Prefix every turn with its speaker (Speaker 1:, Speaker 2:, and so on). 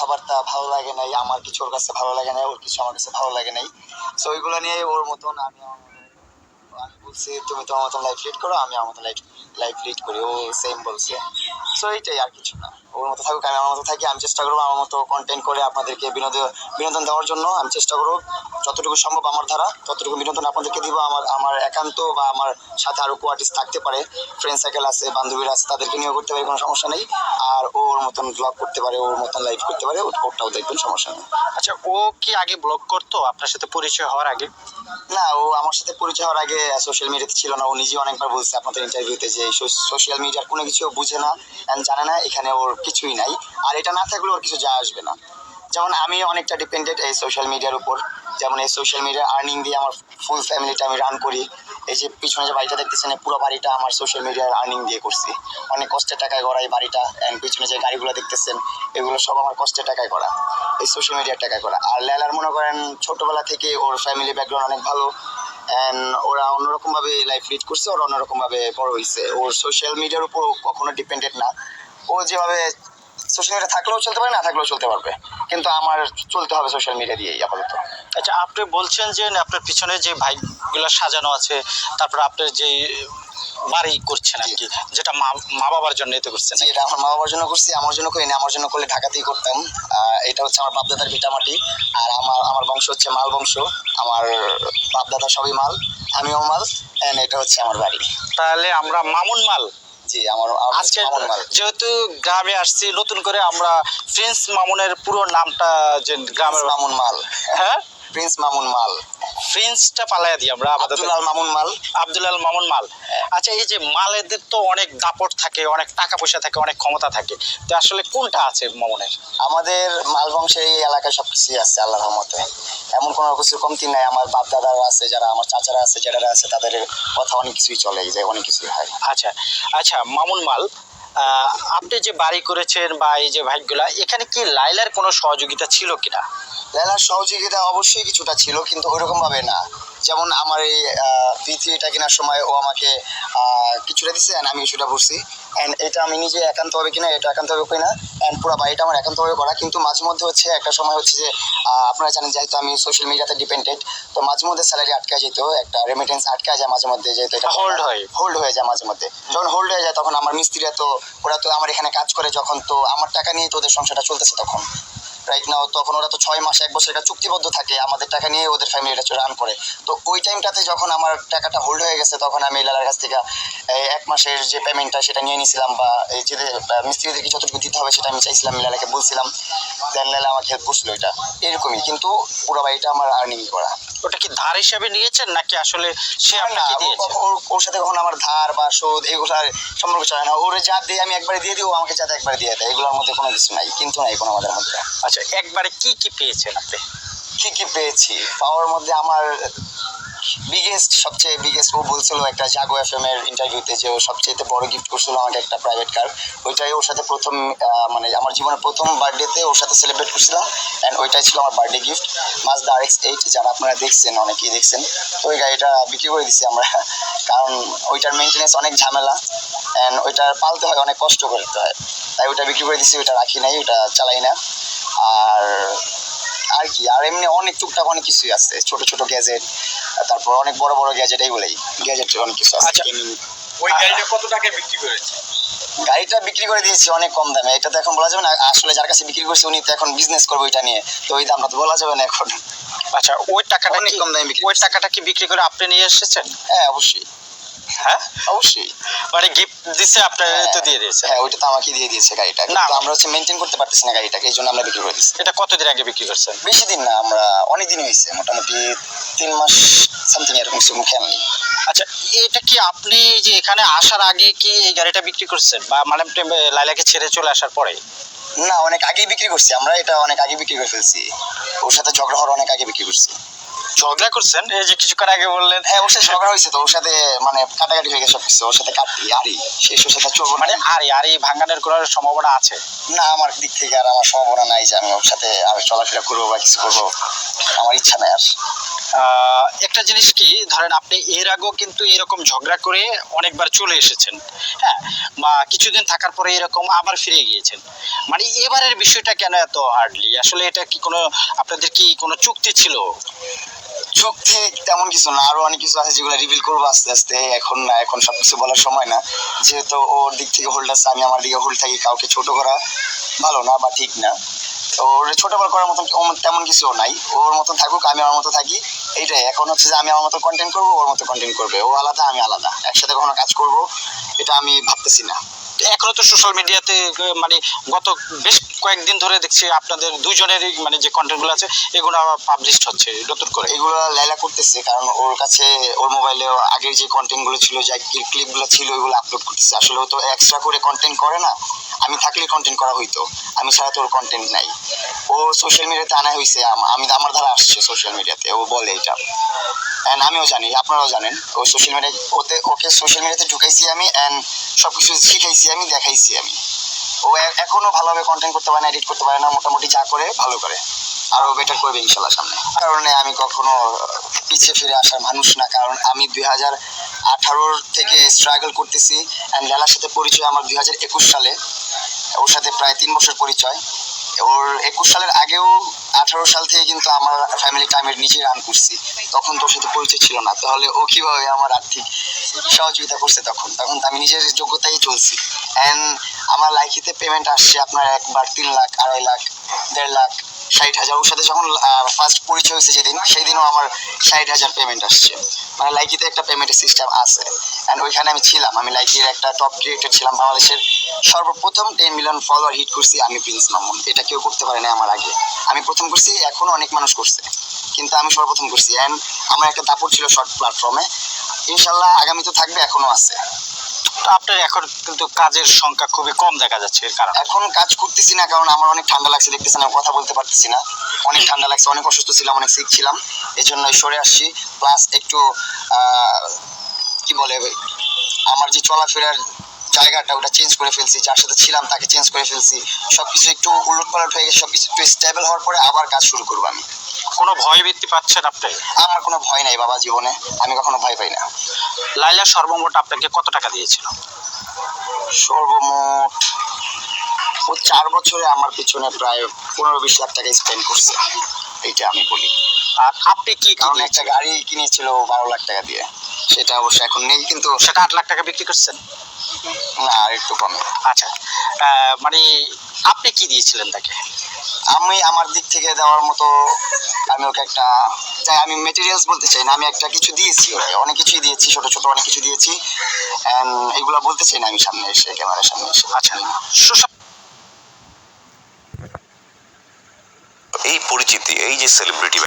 Speaker 1: কথাবার্তা ভালো লাগে নাই, আমার কিছু ওর কাছে ভালো লাগে নাই, ওর কিছু আমার কাছে ভালো লাগে নাই। সো ওইগুলো নিয়ে ওর মতন আমি আমি বলছি, তুমি তোমার মতন লাইফ লিড করো, আমি আমার মতন লাইফ লাইফ লিড করি। ও সেম বলছে। সো এইটাই আর কিছু না। ওর মতো থাকুক আমি আমার মতো থাকি আমি চেষ্টা করব আমার মতো কন্টেন্ট করে আপনাদেরকে বিনোদন বিনোদন দেওয়ার জন্য আমি চেষ্টা করব যতটুকু সম্ভব আমার দ্বারা ততটুকু বিনোদন আপনাদেরকে দিব আমার আমার একান্ত বা আমার সাথে আরও কোয়ার্টিস্ট থাকতে পারে ফ্রেন্ড সার্কেল আছে বান্ধবীরা আছে তাদেরকে নিয়েও করতে পারে কোনো সমস্যা নেই আর ও ওর মতন ব্লগ করতে পারে ওর মতন লাইভ করতে পারে ওরটাও দেখবেন সমস্যা নেই।
Speaker 2: আচ্ছা ও কি আগে ব্লগ করতো আপনার সাথে পরিচয় হওয়ার আগে?
Speaker 1: না ও আমার সাথে পরিচয় হওয়ার আগে সোশ্যাল মিডিয়াতে ছিল না ও নিজে অনেকবার বলছে আপনাদের ইন্টারভিউতে যে সোশ্যাল মিডিয়ার কোনো কিছু বুঝে না জানে না এখানে ওর কিছুই নাই। আর এটা না থাকলে ওর কিছু যায় আসবে না। যেমন আমি অনেকটা ডিপেন্ডেন্ট এই সোশ্যাল মিডিয়ার উপর। যেমন এই সোশ্যাল মিডিয়া আর্নিং দিয়ে আমার ফুল ফ্যামিলিটা আমি রান করি। এই যে পিছনে যে বাড়িটা দেখতেছেন পুরো বাড়িটা আমার সোশ্যাল মিডিয়ার আর্নিং দিয়ে করছি। অনেক কষ্টের টাকায় করা এই বাড়িটা অ্যান্ড পিছনে যে গাড়িগুলো দেখতেছেন, এগুলো সব আমার কষ্টের টাকায় করা এই সোশ্যাল মিডিয়ার টাকায় করা আর লেলার মনে করেন, ছোটোবেলা থেকে ওর ফ্যামিলি ব্যাকগ্রাউন্ড অনেক ভালো। অ্যান্ড ওরা অন্যরকম ভাবে লাইফ লিড করছে, ওরা অন্যরকম ভাবে বড় হয়েছে ওর সোশ্যাল মিডিয়ার উপর কখনো ডিপেন্ডেন্ট না। ও যেভাবে সোশ্যাল মিডিয়া থাকলেও চলতে পারে না থাকলেও চলতে পারবে। কিন্তু আমার চলতে হবে সোশ্যাল মিডিয়া দিয়েই আপাতত।
Speaker 2: আচ্ছা আপনি বলছেন যে আপনার পিছনে যে বাইকগুলো সাজানো আছে তারপর আপনার যে বাড়ি করছেন আর কি যেটা মা বাবার জন্য এতে করছেন
Speaker 1: এটা আমার মা বাবার জন্য করছি আমার জন্য করি না আমার জন্য করলে ঢাকাতেই করতাম। এটা হচ্ছে আমার বাপদাদার ভিটামাটি আর আমার আমার বংশ হচ্ছে মাল বংশ আমার বাপদাদা সবই মাল আমিও মাল এটা হচ্ছে আমার বাড়ি।
Speaker 2: তাহলে আমরা মামুন মাল
Speaker 1: জি আমার আমার
Speaker 2: আজকে যেহেতু গ্রামে আসছি নতুন করে আমরা প্রিন্স মামুনের পুরো নামটা যে গ্রামের
Speaker 1: মামুন মাল
Speaker 2: হ্যাঁ?
Speaker 1: প্রিন্স মামুন মাল
Speaker 2: প্রিন্সটা পালাইয়া দিই আমরা আপাতত
Speaker 1: আব্দুল্লাল মামুন মাল।
Speaker 2: আব্দুলাল মামুন মাল। আচ্ছা এই যে মালেদের তো অনেক দাপট থাকে অনেক টাকা পয়সা থাকে অনেক ক্ষমতা থাকে। তো আসলে কোনটা আছে মামুনের?
Speaker 1: আমাদের মাল বংশের এই এলাকায় সবকিছুই আছে আল্লাহর রহমতে। এমন কোনো কিছু কমতি নাই। আমার বাপ দাদারা আছে যারা আমার চাচারা আছে যারা আছে তাদের কথা অনেক কিছুই চলে যায় অনেক কিছুই হয়।
Speaker 2: আচ্ছা আচ্ছা মামুন মাল আপনি যে বাড়ি করেছেন বা এই যে ভাইগুলা এখানে কি লাইলার কোনো সহযোগিতা ছিল কিনা?
Speaker 1: লাইলার সহযোগিতা অবশ্যই কিছুটা ছিল কিন্তু ওইরকম ভাবে না। যেমন আমার এই ভি থ্রিটা কেনার সময় ও আমাকে কিছুটা দিছে অ্যান্ড আমি কিছুটা পড়ছি অ্যান্ড এটা আমি নিজে একান্তভাবে কিনা এটা একান্তভাবে করি না অ্যান্ড পুরো বাড়িটা আমার একান্তভাবে করা। কিন্তু মাঝে মধ্যে হচ্ছে একটা সময় হচ্ছে যে আপনারা জানেন যেহেতু আমি সোশ্যাল মিডিয়াতে ডিপেন্ডেন্ট তো মাঝে মধ্যে স্যালারি আটকা যেত একটা রেমিটেন্স আটকা যায় মাঝে মধ্যে যেহেতু এটা
Speaker 2: হোল্ড হয়।
Speaker 1: হোল্ড হয়ে যায় মাঝে মধ্যে। যখন হোল্ড হয়ে যায় তখন আমার মিস্ত্রিরা তো ওরা তো আমার এখানে কাজ করে যখন তো আমার টাকা নিয়ে তো ওদের সংসারটা চলতেছে তখন। রাইট নাও তখন ওরা তো ছয় মাস, এক বছর এটা চুক্তিবদ্ধ থাকে, আমাদের টাকা নিয়ে ওদের ফ্যামিলিটা রান করে। তো ওই টাইমটাতে যখন আমার টাকাটা হোল্ড হয়ে গেছে, তখন আমি লালার কাছ থেকে এক মাসের যে পেমেন্টটা সেটা নিয়ে নিয়েছিলাম বা এই যে মিস্ত্রিদেরকে যতটুকু দিতে হবে, সেটা আমি চাইছিলাম, লালাকে বলছিলাম। দেন লালা আমাকে হেল্প করছিল এটা এরকমই, কিন্তু পুরো বাড়িটা আমার আর্নিং করা।
Speaker 2: ওটা কি ধার হিসাবে নিয়েছেন নাকি আসলে সে আপনাকে দিয়েছে?
Speaker 1: ওর ওর সাথে কখনো আমার ধার বা সুদ এগুলো সম্পর্ক চলে না। ওরে যা দিয়ে আমি একবারে দিয়ে দিই ও আমাকে যাতে দেয় একবারে দিয়ে দেয়। এগুলোর মধ্যে কোনো কিছু নাই কিন্তু নাই কোনো আমাদের মধ্যে।
Speaker 2: আচ্ছা একবারে কি কি পেয়েছেন আপনি?
Speaker 1: কি কি পেয়েছি? পাওয়ার মধ্যে আমার বিগেস্ট সবচেয়ে বিগেস্ট ও বলছিল একটা জাগো এফ এম এর ইন্টারভিউতে যে ও সবচেয়ে বড় গিফট করছিল আমাকে একটা প্রাইভেট কার ওইটাই ওর সাথে প্রথম মানে আমার জীবনের প্রথম বার্থডেতে ওর সাথে সেলিব্রেট করছিলাম। অ্যান্ড ওইটাই ছিল আমার birthday gift Mazda R X eight যারা আপনারা দেখছেন, অনেকেই দেখছেন, তো ওই গাড়িটা বিক্রি করে দিছি আমরা। কারণ ওইটার মেনটেনেন্স অনেক ঝামেলা। অ্যান্ড ওইটা পালতে হয়, অনেক কষ্ট করতে হয়। তাই ওইটা বিক্রি করে দিছি, ওইটা রাখি নাই, ওইটা চালাই না। আর কি আর এমনি অনেক টুকটাক অনেক কিছুই আছে। ছোট ছোট গ্যাজেট তারপর অনেক বড় বড় গ্যাজেট এইগুলোই গ্যাজেট অনেক কিছু আছে
Speaker 2: আচ্ছা।
Speaker 3: ওই গাড়িটা কত টাকায় বিক্রি করেছে?
Speaker 1: গাড়িটা বিক্রি করে দিয়েছি অনেক কম দামে। এটা তো এখন বলা যাবে না। আসলে যার কাছে বিক্রি করছে উনি তো এখন বিজনেস করবে ওইটা নিয়ে। তো ওই দামটা তো বলা যাবে না এখন।
Speaker 2: আচ্ছা ওই টাকাটা
Speaker 1: কম দামে বিক্রি
Speaker 2: ওই টাকাটা কি বিক্রি করে আপনি নিয়ে এসেছেন?
Speaker 1: হ্যাঁ অবশ্যই।
Speaker 2: হ্যাঁ
Speaker 1: অবশ্যই।
Speaker 2: মানে গিফট দিছে আপনার তো দিয়ে দিয়েছে।
Speaker 1: হ্যাঁ ওইটা তো আমাকে দিয়ে দিয়েছে গাড়িটা।
Speaker 2: না।
Speaker 1: কিন্তু আমরা হচ্ছে মেনটেন করতে পারতেছি না গাড়িটাকে এই জন্য আমরা বিক্রি করে দিচ্ছি
Speaker 2: এটা কতদিন আগে বিক্রি করছেন?
Speaker 1: বেশি দিন না আমরা অনেক দিন হয়েছে মোটামুটি তিন মাস সামথিং এরকম কিছু খেয়াল নেই।
Speaker 2: আচ্ছা এটা কি আপনি যে এখানে আসার আগে কি এই গাড়িটা বিক্রি করছেন? বা মানে লাইলাকে ছেড়ে চলে আসার পরে?
Speaker 1: না অনেক আগেই বিক্রি করছি আমরা এটা অনেক আগে বিক্রি করে ফেলছি। ওর সাথে ঝগড়া হওয়ার অনেক আগে বিক্রি করছি।
Speaker 2: ঝগড়া করছেন? এই যে কিছুক্ষণ আগে বললেন
Speaker 1: হ্যাঁ ওর সাথে ঝগড়া হয়েছে তো ওর সাথে মানে কাটাকাটি হয়ে গেছে সবকিছু ওর সাথে কাটি আরি শেষ ওর সাথে চলবো
Speaker 2: মানে আর আর এই ভাঙানোর কোনো সম্ভাবনা আছে?
Speaker 1: না আমার দিক থেকে আর আমার সম্ভাবনা নাই যে আমি ওর সাথে আর চলাফেরা করব বা কিছু করব। আমার ইচ্ছা নাই আর।
Speaker 2: একটা জিনিস কি ধরেন আপনি এর আগেও কিন্তু এরকম ঝগড়া করে অনেকবার চলে এসেছেন হ্যাঁ বা কিছুদিন থাকার পরে এরকম আবার ফিরে গিয়েছেন। মানে এবারের বিষয়টা কেন এত হার্ডলি আসলে এটা কি কোনো আপনাদের কি কোনো চুক্তি ছিল?
Speaker 1: চুক্তি তেমন কিছু না, আরও অনেক কিছু আছে যেগুলো রিভিল করব আস্তে আস্তে, এখন না, এখন সবকিছু বলার সময় না। যেহেতু ওর দিক থেকে হোল্ড আছে, আমি আমার দিকে হোল্ড থাকি, কাউকে ছোট করা ভালো না বা ঠিক না। তো ওর ছোট বড় করার মতন তেমন কিছু নাই। ওর মতন থাকুক, আমি আমার মতো থাকি, এইটাই। এখন হচ্ছে যে আমি আমার মতো কন্টেন্ট করব, ওর মতো কন্টেন্ট করবে। ও আলাদা, আমি আলাদা। একসাথে কখনো কাজ করব, এটা আমি ভাবতেছি না।
Speaker 2: এখনও তো সোশ্যাল মিডিয়াতে মানে গত বেশ কয়েকদিন ধরে দেখছি আপনাদের দুজনেরই মানে যে কন্টেন্টগুলো আছে, এগুলো পাবলিশড হচ্ছে, নতুন করে।
Speaker 1: এগুলো লাইলা করতেছে, কারণ ওর কাছে, ওর মোবাইলে আগের যে কন্টেন্টগুলো ছিল, যে ক্লিপগুলো ছিল ওইগুলো আপলোড করতেছে। আসলে ও তো এক্সট্রা করে কন্টেন্ট করে না, আমি থাকলে কন্টেন্ট করা হইতো। আমি ছাড়া তো ওর কন্টেন্ট নাই। ও সোশ্যাল মিডিয়াতে আনা হয়েছে আম- আমি আমার দ্বারা আসছে সোশ্যাল মিডিয়াতে ও বলে এটা। অ্যান্ড আমিও জানি, আপনারাও জানেন, ও সোশ্যাল মিডিয়া ওতে, ওকে সোশ্যাল মিডিয়াতে ঢুকাইছি আমি অ্যান্ড সব কিছু শিখাইছি আমি, দেখাইছি আমি। ও এখনও ভালোভাবে কন্টেন্ট করতে পারে না এডিট করতে পারে না, মোটামুটি যা করে ভালো করে। আরও বেটার করবে ইনশাল্লাহ সামনে। কারণে আমি কখনো পিছিয়ে ফিরে আসার মানুষ না, কারণ আমি দুই হাজার আঠারোর থেকে স্ট্রাগল করতেছি অ্যান্ড লেলার সাথে পরিচয় আমার দুই হাজার একুশ সালে, ওর সাথে প্রায় তিন বছর পরিচয়। ওর একুশ সালের আগেও আঠারো সাল থেকে কিন্তু আমার ফ্যামিলি টাইমের নিজে রান করছি। তখন তোর সাথে পরিচয় ছিল না। তাহলে ও কীভাবে আমার আর্থিক সহযোগিতা করছে তখন? তখন আমি নিজের যোগ্যতাই চলছি। অ্যান্ড আমার লাইকিতে পেমেন্ট আসছে আপনার একবার তিন লাখ, আড়াই লাখ, দেড় লাখ। ষাট হাজার। ওর সাথে যখন ফার্স্ট পরিচয় হয়েছে যেদিন সেই দিনও আমার ষাট হাজার পেমেন্ট আসছে। মানে লাইকিতে একটা পেমেন্টের সিস্টেম আছে। অ্যান্ড ওইখানে আমি ছিলাম। আমি লাইকির একটা টপ ক্রিয়েটর ছিলাম বাংলাদেশের সর্বপ্রথম টেন মিলিয়ন ফলোয়ার হিট করছি আমি প্রিন্স মামুন এটা কেউ করতে পারে না আমার আগে। আমি প্রথম করছি এখনও অনেক মানুষ করছে। কিন্তু আমি সর্বপ্রথম করছি। অ্যান্ড আমার একটা দাপট ছিল শর্ট প্ল্যাটফর্মে ইনশাল্লাহ আগামী তো থাকবে এখনও আছে।
Speaker 2: আপনার এখন কিন্তু কাজের সংখ্যা খুবই কম দেখা যাচ্ছে এর কারণ।
Speaker 1: এখন কাজ করতেছি না, কারণ আমার অনেক ঠান্ডা লাগছে, দেখতেছেন আমি কথা বলতে পারতেছি না। অনেক ঠান্ডা লাগছে, অনেক অসুস্থ ছিলাম, অনেক সিক ছিলাম এই জন্য সরে আসছি। প্লাস একটু কি বলে, আমার যে চলাফেরার জায়গাটা, ওটা চেঞ্জ করে ফেলছি, যার সাথে ছিলাম তাকে চেঞ্জ করে ফেলছি। সবকিছু একটু উলট পালট হয়ে গেছে, সবকিছু একটু স্টেবল হওয়ার পরে আবার কাজ শুরু করব আমি।
Speaker 2: কোনো ভয় বৃত্তি পাচ্ছেন আপনি?
Speaker 1: আমার কোনো ভয় নাই বাবা জীবনে। আমি কখনো ভয় পাই না।
Speaker 2: লাইলা সর্বমোট আপনাকে কত টাকা দিয়েছিল?
Speaker 1: সর্বমোট ও চার বছরে আমার পিছনে প্রায় পনেরো বিশ লাখ টাকা স্পেন্ড করছে। এইটা আমি বলি।
Speaker 2: আর আপনি কি কি
Speaker 1: কারণ একটা গাড়ি কিনেছিল বারো লাখ টাকা দিয়ে। সেটা অবশ্য এখন নেই কিন্তু
Speaker 2: সেটা আট লাখ টাকা বিক্রি করছেন?
Speaker 1: না আর একটু কমে।
Speaker 2: আচ্ছা। মানে আপনি কি দিয়েছিলেন তাকে?
Speaker 1: আমি আমার দিক থেকে দেওয়ার মতো আমি ওকে একটা যাই আমি মেটেরিয়ালস বলতে চাই না আমি একটা কিছু দিয়েছি ওকে অনেক কিছুই দিয়েছি ছোট ছোট অনেক কিছু দিয়েছি। এগুলো বলতে চাই না আমি সামনে এসে ক্যামেরার সামনে এসে।
Speaker 2: আচ্ছা।
Speaker 4: এই পরিচিতি এই যে সেলিব্রিটি